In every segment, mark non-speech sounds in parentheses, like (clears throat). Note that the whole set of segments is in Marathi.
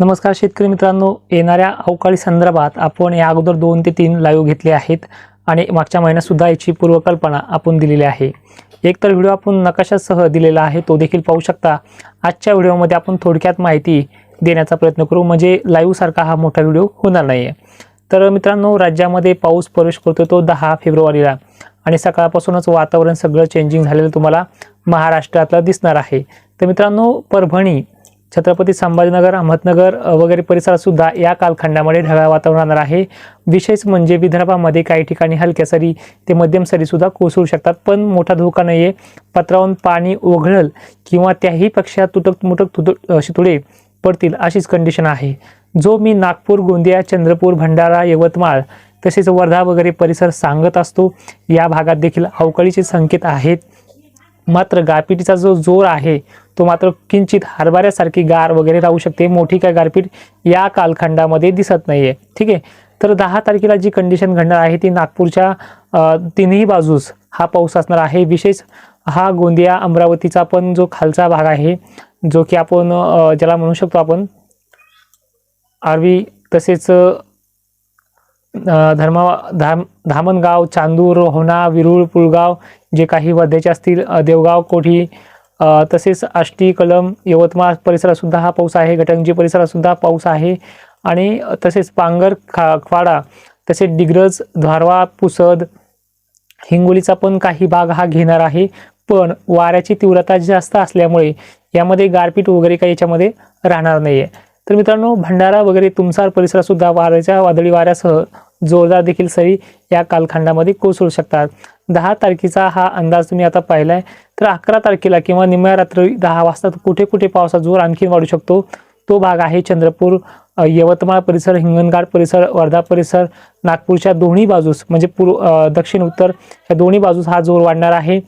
नमस्कार शेतकरी मित्रांनो येणाऱ्या अवकाळी संदर्भात आपण या अगोदर दोन ते तीन लाईव्ह घेतले आहेत आणि मागच्या महिन्यातसुद्धा याची पूर्वकल्पना आपण दिलेली आहे. एक तर व्हिडिओ आपण नकाशासह दिलेला आहे तो देखील पाहू शकता. आजच्या व्हिडिओमध्ये आपण थोडक्यात माहिती देण्याचा प्रयत्न करू म्हणजे लाईव्हसारखा हा मोठा व्हिडिओ होणार नाही आहे तर मित्रांनो राज्यामध्ये पाऊस प्रवेश करतो तो दहा फेब्रुवारीला आणि सकाळपासूनच वातावरण सगळं चेंजिंग झालेलं तुम्हाला महाराष्ट्रातलं दिसणार आहे. तर मित्रांनो परभणी छत्रपती संभाजीनगर अहमदनगर वगैरे परिसरात सुद्धा या कालखंडामध्ये ढगाळ वातावरण राहणार आहे. विशेष म्हणजे विदर्भामध्ये काही ठिकाणी हलक्या सरी ते मध्यम सरी सुद्धा कोसळू शकतात. पण मोठा धोका नाही आहे पत्रावून पाणी ओघळल किंवा त्याही पक्षा तुटक मुटक तुटक अशी पडतील अशीच कंडिशन आहे. जो मी नागपूर गोंदिया चंद्रपूर भंडारा यवतमाळ तसेच वर्धा वगैरे परिसर सांगत असतो या भागात देखील अवकाळीचे संकेत आहेत. मात्र गारपिटीचा जो जोर आहे तो मात्र किंचित हरभऱ्यासारखी गार वगैरे राहू शकते. मोठी काय गारपीट या कालखंडामध्ये दिसत नाही आहे ठीक आहे? तर दहा तारखेला जी कंडिशन घडणार आहे ती नागपूरच्या तिन्ही बाजूस हा पाऊस असणार आहे. विशेष हा गोंदिया अमरावतीचा पण जो खालचा भाग आहे जो की आपण ज्याला म्हणू शकतो आपण आरवी तसेच धर्मा धाम धामणगाव चांदूर होना विरुळ पुळगाव जे काही वर्ध्याचे असतील देवगाव कोठी तसेच आष्टी कलम यवतमाळ परिसरातसुद्धा हा पाऊस आहे गटंजी परिसरातसुद्धा पाऊस आहे आणि तसेच पांगर खा खाडा तसेच डिग्रज धारवा पुसद हिंगोलीचा पण काही भाग हा घेणार आहे. पण वाऱ्याची तीव्रता जास्त असल्यामुळे यामध्ये गारपीट वगैरे काही याच्यामध्ये राहणार नाहीये. तर मित्रांनो भंडारा वगैरे तुमसार परिसरातसुद्धा वाऱ्याच्या वादळी वाऱ्यासह जोरदार देखील सरी या कालखंडामध्ये कोसळू शकतात. दहा तारखेचा हा अंदाज तुम्ही आता पाहिलाय. तर अकरा तारखेला किंवा निम्म्या रात्री दहा वाजता कुठे कुठे पावसाचा जोर आणखी वाढू शकतो? तो भाग आहे चंद्रपूर यवतमाळ परिसर हिंगणघाट परिसर वर्धा परिसर नागपूरच्या दोन्ही बाजूस म्हणजे पूर्व दक्षिण उत्तर या दोन्ही बाजूस हा जोर वाढणार आहे.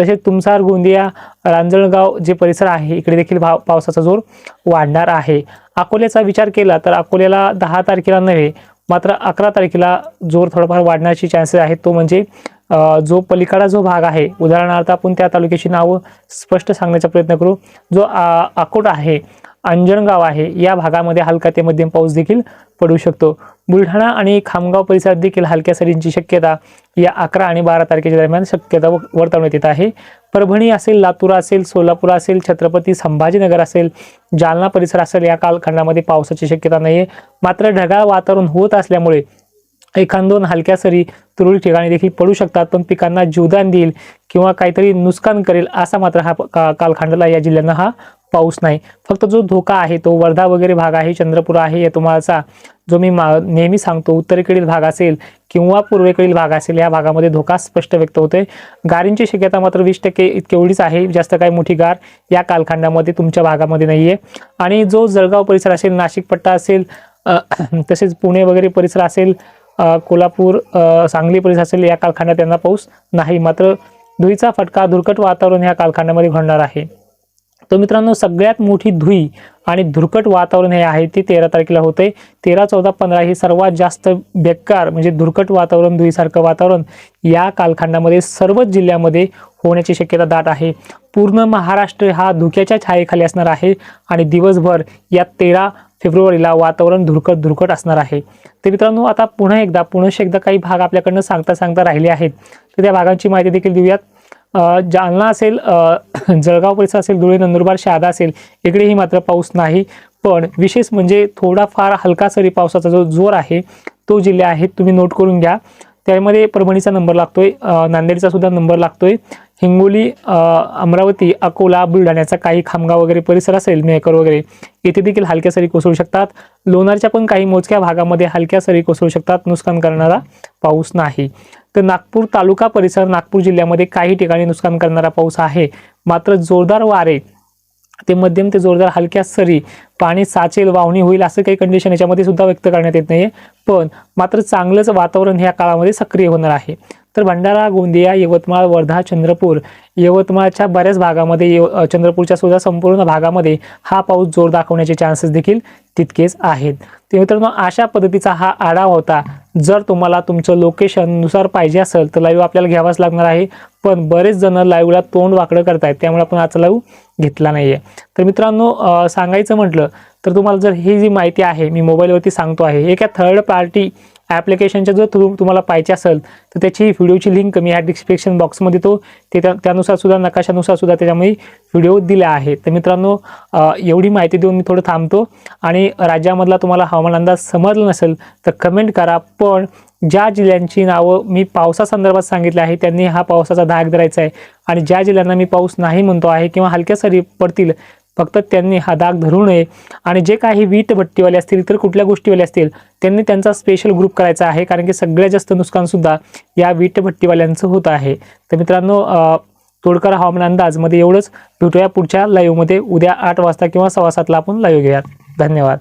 तसेच तुमसार गोंदिया रांजणगाव जे परिसर आहे इकडे देखील भाव पावसाचा जोर वाढणार आहे. अकोल्याचा विचार केला तर अकोल्याला दहा तारखेला नव्हे मात्र अकरा तारखेला जोर थोडाफार वाढण्याची चान्सेस आहेत. तो म्हणजे जो पलीकडा जो भाग आहे उदाहरणार्थ आपण त्या तालुक्याची नावं स्पष्ट सांगण्याचा प्रयत्न करू. जो अकोट आहे अंजणगाव आहे या भागामध्ये हलका ते मध्यम पाऊस देखील पडू शकतो. बुलढाणा आणि खामगाव परिसरात देखील हलक्या सरींची शक्यता या अकरा आणि बारा तारखेच्या दरम्यान शक्यता व- वर्तवण्यात येत आहे. परभणी असेल लातूर असेल सोलापूर असेल छत्रपती संभाजीनगर असेल जालना परिसर असेल या कालखंडामध्ये पावसाची शक्यता नाही आहे मात्र ढगाळ वातावरण होत असल्यामुळे एखाद दोन हलक्या सरी तुरळक ठिकाणी देखील पडू शकतात पण पिकांना जीवदान देईल किंवा काहीतरी नुकसान करेल असा मात्र हा का कालखंडाला या जिल्ह्यांना हा पाऊस नाही. फक्त जो धोका आहे तो वर्धा वगैरे भाग आहे चंद्रपूर आहे यवतमाळचा जो मी मा नेहमी सांगतो उत्तरेकडील भाग असेल किंवा पूर्वेकडील भाग असेल या भागामध्ये धोका स्पष्ट व्यक्त होतोय. गारींची शक्यता मात्र वीस टक्के इतके एवढीच आहे जास्त काही मोठी गार या कालखंडामध्ये तुमच्या भागामध्ये नाहीये. आणि जो जळगाव परिसर असेल नाशिक पट्टा असेल तसेच पुणे वगैरे परिसर असेल कोल्हापूर सांगली परिसर असेल या कालखंडात त्यांना पाऊस नाही. मात्र धुईचा फटका धुरकट वातावरण ह्या कालखंडामध्ये घडणार आहे. तर मित्रांनो सगळ्यात मोठी धुई आणि धुरकट वातावरण हे आहे ते तेरा तारखेला होते तेरा चौदा पंधरा हे सर्वात जास्त बेकार म्हणजे धुरकट वातावरण धुईसारखं वातावरण या कालखंडामध्ये सर्वच जिल्ह्यामध्ये होण्याची शक्यता दाट आहे. पूर्ण महाराष्ट्र हा धुक्याच्या छायेखाली असणार आहे आणि दिवसभर या तेरा फेब्रुवारीला वातावरण धुरकट धुरकट असणार आहे. तर मित्रांनो आता पुन्हा एकदा पुनश एकदा काही भाग आपल्याकडनं सांगता सांगता राहिले आहेत. तर त्या भागांची माहिती देखील देऊयात. जालना असेल (clears throat) जळगाव परिसर असेल धुळे नंदुरबार शहादा असेल इकडेही मात्र पाऊस नाही. पण विशेष म्हणजे थोडाफार हलका सरी पावसाचा जो जोर आहे तो जिल्हे आहेत तुम्ही नोट करून घ्या. त्यामध्ये परभणीचा नंबर लागतोय नांदेडचा सुद्धा नंबर लागतोय. हिंगोली अमरावती अकोला बुलढाण्याचा काही खामगाव वगैरे परिसर असेल मेहकर वगैरे येथे देखील हलक्या सरी कोसळू शकतात. लोणारच्या पण काही मोजक्या भागामध्ये हलक्या सरी कोसळू शकतात. नुकसान करणारा पाऊस नाही. तर नागपूर तालुका परिसर नागपूर जिल्ह्यामध्ये काही ठिकाणी नुकसान करणारा पाऊस आहे. मात्र जोरदार वारे ते मध्यम ते जोरदार हलक्या सरी पाणी साचेल वावणी होईल असं काही कंडिशन याच्यामध्ये सुद्धा व्यक्त करण्यात येत नाहीये. पण मात्र चांगलंच वातावरण ह्या काळामध्ये सक्रिय होणार आहे. तर भंडारा गोंदिया यवतमाळ वर्धा चंद्रपूर यवतमाळच्या बऱ्याच भागामध्ये यव चंद्रपूरच्या सुद्धा संपूर्ण भागामध्ये हा पाऊस जोर दाखवण्याचे चान्सेस देखील तितकेच आहेत. तर मित्रांनो अशा पद्धतीचा हा आढावा होता. जर तुम्हाला तुमचं लोकेशननुसार पाहिजे असेल तर लाईव्ह आपल्याला घ्यावाच लागणार आहे. पण बरेच जण लाईव्हला तोंड वाकडं करतायत त्यामुळे आपण आजचा लाईव्ह घेतला नाही आहे तर मित्रांनो सांगायचं म्हटलं तर तुम्हाला जर ही जी माहिती आहे मी मोबाईलवरती सांगतो आहे एका थर्ड पार्टी ॲप्लिकेशनच्या जर थ्रू तुम्हाला पाहिजे असेल तर त्याची व्हिडिओची लिंक मी ह्या डिस्क्रिप्शन बॉक्समध्ये तो ते त्या त्यानुसार सुद्धा नकाशानुसार सुद्धा त्याच्यामध्ये व्हिडिओ दिले आहेत. तर मित्रांनो एवढी माहिती देऊन मी थोडं थांबतो. आणि राज्यामधला तुम्हाला हवामान अंदाज समजला नसेल तर कमेंट करा. पण ज्या जिल्ह्यांची नावं मी पावसासंदर्भात सांगितले आहे त्यांनी हा पावसाचा धाक धरायचा आहे. आणि ज्या जिल्ह्यांना मी पाऊस नाही म्हणतो आहे किंवा हलक्या सरी पडतील फक्त त्यांनी हा दाग धरू नये. आणि जे काही वीट भट्टीवाले असतील इतर कुठल्या गोष्टीवाले असतील त्यांनी त्यांचा स्पेशल ग्रुप करायचा आहे. कारण की सगळ्यात जास्त नुकसानसुद्धा या वीट भट्टीवाल्यांचं होत आहे. तर मित्रांनो तोडकर हवामान अंदाजमध्ये एवढंच. भेटूया पुढच्या लाईव्हमध्ये उद्या आठ वाजता किंवा सव्वा सातला आपण लाईव्ह घेऊयात. धन्यवाद.